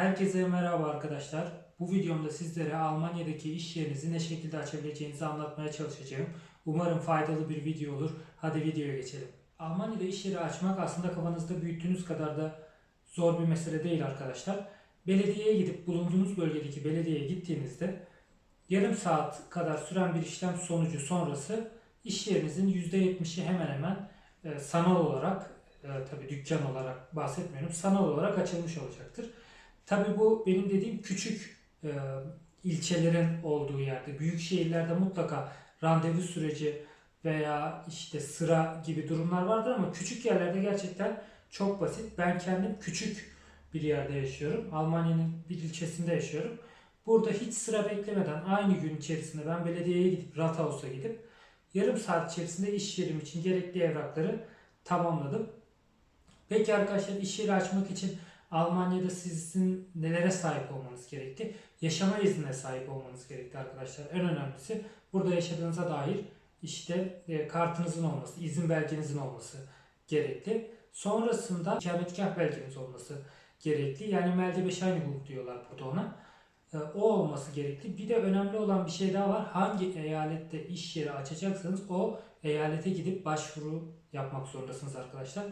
Herkese merhaba arkadaşlar. Bu videomda sizlere Almanya'daki iş yerinizi ne şekilde açabileceğinizi anlatmaya çalışacağım. Umarım faydalı bir video olur. Hadi videoya geçelim. Almanya'da iş yeri açmak aslında kafanızda büyüttüğünüz kadar da zor bir mesele değil arkadaşlar. Belediyeye gidip bulunduğunuz bölgedeki belediyeye gittiğinizde yarım saat kadar süren bir işlem sonucu sonrası iş yerinizin %70'i hemen hemen e, sanal olarak e, tabii dükkan olarak bahsetmiyorum sanal olarak açılmış olacaktır. Tabii bu benim dediğim küçük e, ilçelerin olduğu yerde. Büyük şehirlerde mutlaka randevu süreci veya işte sıra gibi durumlar vardır ama küçük yerlerde gerçekten çok basit. Ben kendim küçük bir yerde yaşıyorum. Almanya'nın bir ilçesinde yaşıyorum. Burada hiç sıra beklemeden aynı gün içerisinde ben belediyeye gidip Rathaus'a gidip yarım saat içerisinde iş yerim için gerekli evrakları tamamladım. Peki arkadaşlar iş yeri açmak için Almanya'da sizin nelere sahip olmanız gerekti? Yaşama iznine sahip olmanız gerekti arkadaşlar. En önemlisi burada yaşadığınıza dair işte e, kartınızın olması, izin belgenizin olması gerekli. Sonrasında ikametgah belgeniz olması gerekli. Yani melde Bescheinigung diyorlar burada ona. E, o olması gerekli. Bir de önemli olan bir şey daha var. Hangi eyalette iş yeri açacaksanız o eyalete gidip başvuru yapmak zorundasınız arkadaşlar.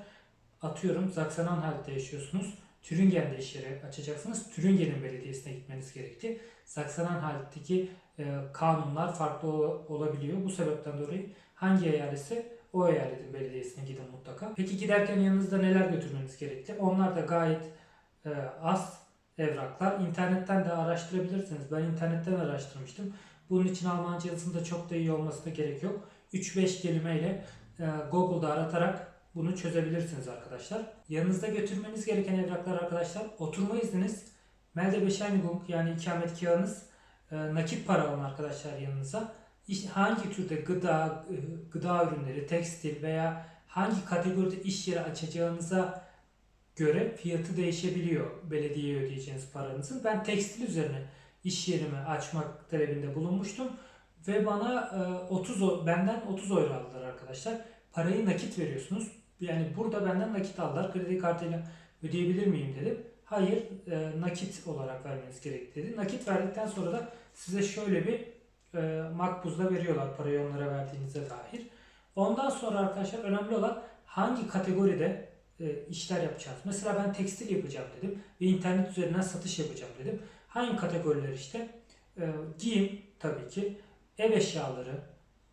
Atıyorum Sachsen-Anhalt'te yaşıyorsunuz. Thüringen'de iş yeri açacaksınız. Thüringen'in belediyesine gitmeniz gerekti. Sachsen-Anhalt'taki e, kanunlar farklı ol- olabiliyor. Bu sebepten dolayı hangi eyaletse o eyaletin belediyesine gidin mutlaka. Peki giderken yanınızda neler götürmeniz gerekli? Onlar da gayet e, az evraklar. İnternetten de araştırabilirsiniz. Ben internetten araştırmıştım. Bunun için Almancasının da çok da iyi olması da gerek yok. 3-5 kelimeyle e, Google'da aratarak bunu çözebilirsiniz arkadaşlar. Yanınızda götürmeniz gereken evraklar arkadaşlar oturma izniniz, Melde Bescheinigung yani ikamet kağıdınız, e, nakit para alın arkadaşlar yanınıza. Hangi türde gıda, e, gıda ürünleri, tekstil veya hangi kategoride iş yeri açacağınıza göre fiyatı değişebiliyor belediyeye ödeyeceğiniz paranızın. Ben tekstil üzerine iş yerimi açmak talebinde bulunmuştum ve bana e, 30 o- benden 30 euro aldılar arkadaşlar. Parayı nakit veriyorsunuz. Yani burada benden nakit aldılar. Kredi kartıyla ödeyebilir miyim dedim. Hayır, e, nakit olarak vermeniz gerek dedi. Nakit verdikten sonra da size şöyle bir e, makbuzla veriyorlar parayı onlara verdiğinize dair. Ondan sonra arkadaşlar önemli olan hangi kategoride e, işler yapacağız. Mesela ben tekstil yapacağım dedim ve internet üzerinden satış yapacağım dedim. Hangi kategoriler işte? E, giyim tabii ki, ev eşyaları,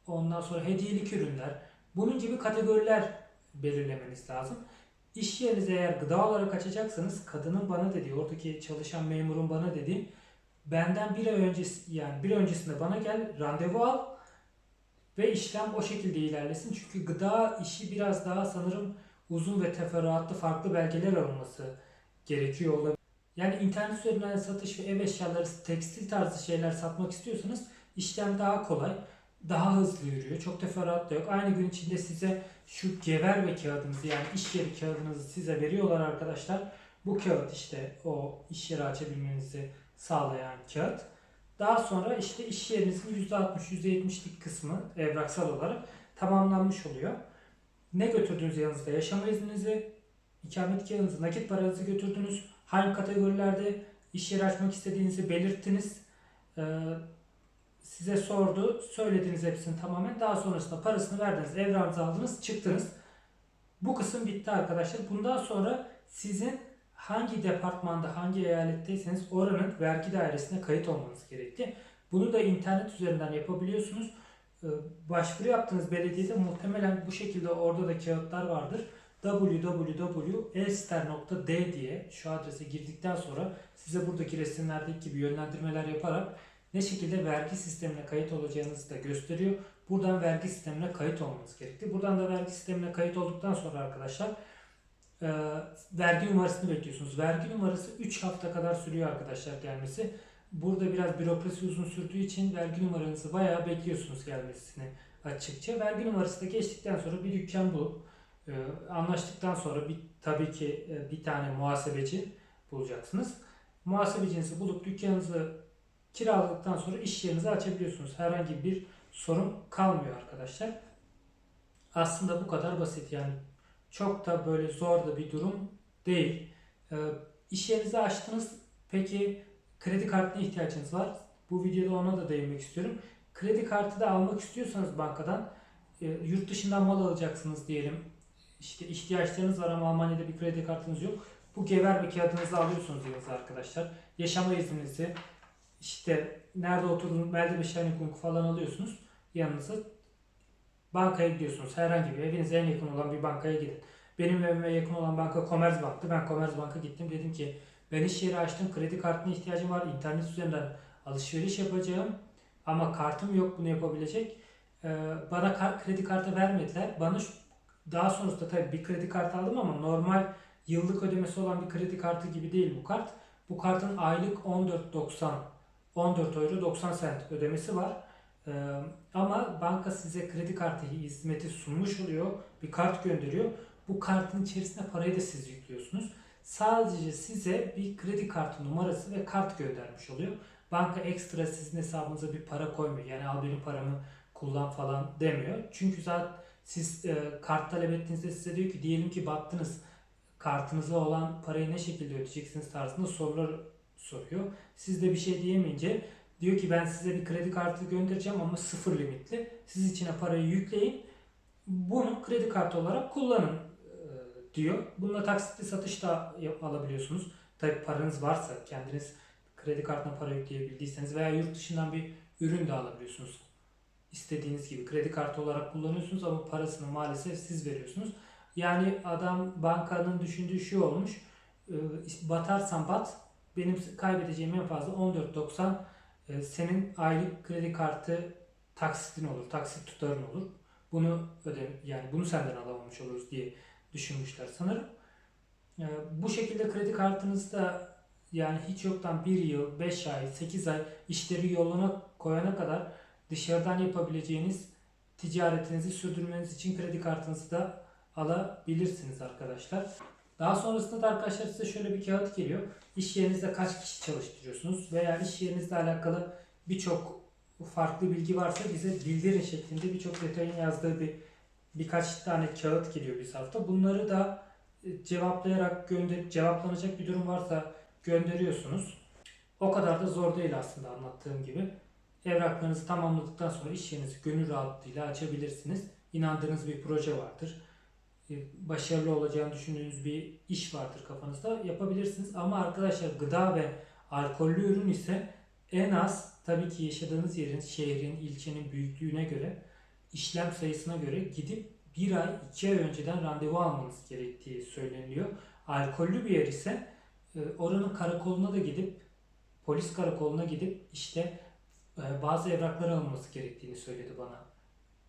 ondan sonra hediyelik ürünler, bunun gibi kategoriler belirlemeniz lazım. İş yerinizi eğer gıda olarak açacaksanız kadının bana dediği, oradaki çalışan memurun bana dediği benden bir ay öncesi yani bir öncesinde bana gel randevu al ve işlem o şekilde ilerlesin. Çünkü gıda işi biraz daha sanırım uzun ve teferruatlı farklı belgeler alınması gerekiyor olabilir. Yani internet üzerinden satış ve ev eşyaları, tekstil tarzı şeyler satmak istiyorsanız işlem daha kolay, daha hızlı yürüyor. Çok teferruat da yok. Aynı gün içinde size şu gever ve kağıdınızı yani iş yeri kağıdınızı size veriyorlar arkadaşlar. Bu kağıt işte o iş yeri açabilmenizi sağlayan kağıt. Daha sonra işte iş yerinizin %60, %70'lik kısmı evraksal olarak tamamlanmış oluyor. Ne götürdünüz yanınızda? Yaşama izninizi, ikamet kağıdınızı, nakit paranızı götürdünüz. Hangi kategorilerde iş yeri açmak istediğinizi belirttiniz. Ee, size sordu, söylediniz hepsini tamamen. Daha sonrasında parasını verdiniz, evrağınızı aldınız, çıktınız. Bu kısım bitti arkadaşlar. Bundan sonra sizin hangi departmanda, hangi eyaletteyseniz oranın vergi dairesine kayıt olmanız gerekli. Bunu da internet üzerinden yapabiliyorsunuz. Ee, Başvuru yaptığınız belediyede muhtemelen bu şekilde orada da kağıtlar vardır. www.elster.d diye şu adrese girdikten sonra size buradaki resimlerdeki gibi yönlendirmeler yaparak ne şekilde vergi sistemine kayıt olacağınızı da gösteriyor. Buradan vergi sistemine kayıt olmanız gerekli. Buradan da vergi sistemine kayıt olduktan sonra arkadaşlar e, vergi numarasını bekliyorsunuz. Vergi numarası 3 hafta kadar sürüyor arkadaşlar gelmesi. Burada biraz bürokrasi uzun sürdüğü için vergi numaranızı bayağı bekliyorsunuz gelmesini açıkça. Vergi numarası da geçtikten sonra bir dükkan bulup e, anlaştıktan sonra bir, tabii ki e, bir tane muhasebeci bulacaksınız. Muhasebecinizi bulup dükkanınızı kiraladıktan sonra iş yerinizi açabiliyorsunuz. Herhangi bir sorun kalmıyor arkadaşlar. Aslında bu kadar basit yani çok da böyle zor da bir durum değil. Ee, iş yerinizi açtınız. Peki kredi kartına ihtiyacınız var. Bu videoda ona da değinmek istiyorum. Kredi kartı da almak istiyorsanız bankadan e, yurt dışından mal alacaksınız diyelim. İşte ihtiyaçlarınız var ama Almanya'da bir kredi kartınız yok. Bu geberbe kağıdınızı alıyorsunuz yanınıza arkadaşlar. Yaşama izninizi, işte nerede oturduğunuz, nerede beşerlik falan alıyorsunuz. Yanınıza bankaya gidiyorsunuz. Herhangi bir evinize en yakın olan bir bankaya gidin. Benim evime yakın olan banka Commerzbank'tı. Ben Commerzbank'a gittim. Dedim ki ben iş yeri açtım. Kredi kartına ihtiyacım var. İnternet üzerinden alışveriş yapacağım. Ama kartım yok bunu yapabilecek. Ee, bana kar- kredi kartı vermediler. Bana şu, daha sonrasında tabii bir kredi kartı aldım ama normal yıllık ödemesi olan bir kredi kartı gibi değil bu kart. Bu kartın aylık 14.90 14 euro 90 cent ödemesi var. Ee, ama banka size kredi kartı hizmeti sunmuş oluyor. Bir kart gönderiyor. Bu kartın içerisine parayı da siz yüklüyorsunuz. Sadece size bir kredi kartı numarası ve kart göndermiş oluyor. Banka ekstra sizin hesabınıza bir para koymuyor. Yani al benim paramı kullan falan demiyor. Çünkü zaten siz e, kart talep ettiğinizde size diyor ki diyelim ki battınız kartınıza olan parayı ne şekilde ödeyeceksiniz tarzında sorular soruyor. Siz de bir şey diyemeyince diyor ki ben size bir kredi kartı göndereceğim ama sıfır limitli. Siz içine parayı yükleyin. Bunu kredi kartı olarak kullanın diyor. Bununla taksitli satış da alabiliyorsunuz. Tabi paranız varsa kendiniz kredi kartına para yükleyebildiyseniz veya yurt dışından bir ürün de alabiliyorsunuz. İstediğiniz gibi kredi kartı olarak kullanıyorsunuz ama parasını maalesef siz veriyorsunuz. Yani adam bankanın düşündüğü şu olmuş. Batarsan bat benim kaybedeceğim en fazla 14.90 e, senin aylık kredi kartı taksitin olur, taksit tutarın olur. Bunu öde yani bunu senden alamamış oluruz diye düşünmüşler sanırım. E, bu şekilde kredi kartınızda yani hiç yoktan 1 yıl, 5 ay, 8 ay işleri yoluna koyana kadar dışarıdan yapabileceğiniz ticaretinizi sürdürmeniz için kredi kartınızı da alabilirsiniz arkadaşlar. Daha sonrasında da arkadaşlar size şöyle bir kağıt geliyor. İş yerinizde kaç kişi çalıştırıyorsunuz veya iş yerinizle alakalı birçok farklı bilgi varsa bize bildirin şeklinde birçok detayın yazdığı bir birkaç tane kağıt geliyor bir hafta. Bunları da e, cevaplayarak gönder cevaplanacak bir durum varsa gönderiyorsunuz. O kadar da zor değil aslında anlattığım gibi. Evraklarınızı tamamladıktan sonra iş yerinizi gönül rahatlığıyla açabilirsiniz. İnandığınız bir proje vardır. E, Başarılı olacağını düşündüğünüz bir iş vardır kafanızda yapabilirsiniz. Ama arkadaşlar gıda ve alkollü ürün ise en az tabii ki yaşadığınız yerin, şehrin, ilçenin büyüklüğüne göre işlem sayısına göre gidip bir ay, iki ay önceden randevu almanız gerektiği söyleniyor. Alkollü bir yer ise e, oranın karakoluna da gidip polis karakoluna gidip işte e, bazı evraklar alınması gerektiğini söyledi bana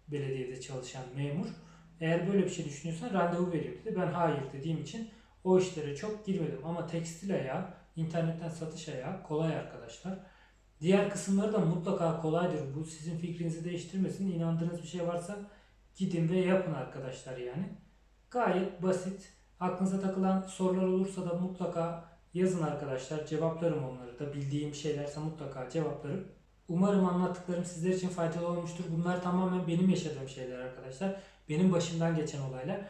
belediyede çalışan memur. Eğer böyle bir şey düşünüyorsan randevu vereyim dedi. Ben hayır dediğim için o işlere çok girmedim. Ama tekstil ayağı, internetten satış ayağı kolay arkadaşlar. Diğer kısımları da mutlaka kolaydır. Bu sizin fikrinizi değiştirmesin. İnandığınız bir şey varsa gidin ve yapın arkadaşlar yani. Gayet basit. Aklınıza takılan sorular olursa da mutlaka yazın arkadaşlar. Cevaplarım onları da. Bildiğim şeylerse mutlaka cevaplarım. Umarım anlattıklarım sizler için faydalı olmuştur. Bunlar tamamen benim yaşadığım şeyler arkadaşlar. Benim başımdan geçen olaylar.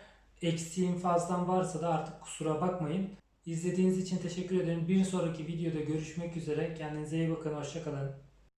Eksiğim fazlan varsa da artık kusura bakmayın. İzlediğiniz için teşekkür ederim. Bir sonraki videoda görüşmek üzere. Kendinize iyi bakın. Hoşçakalın.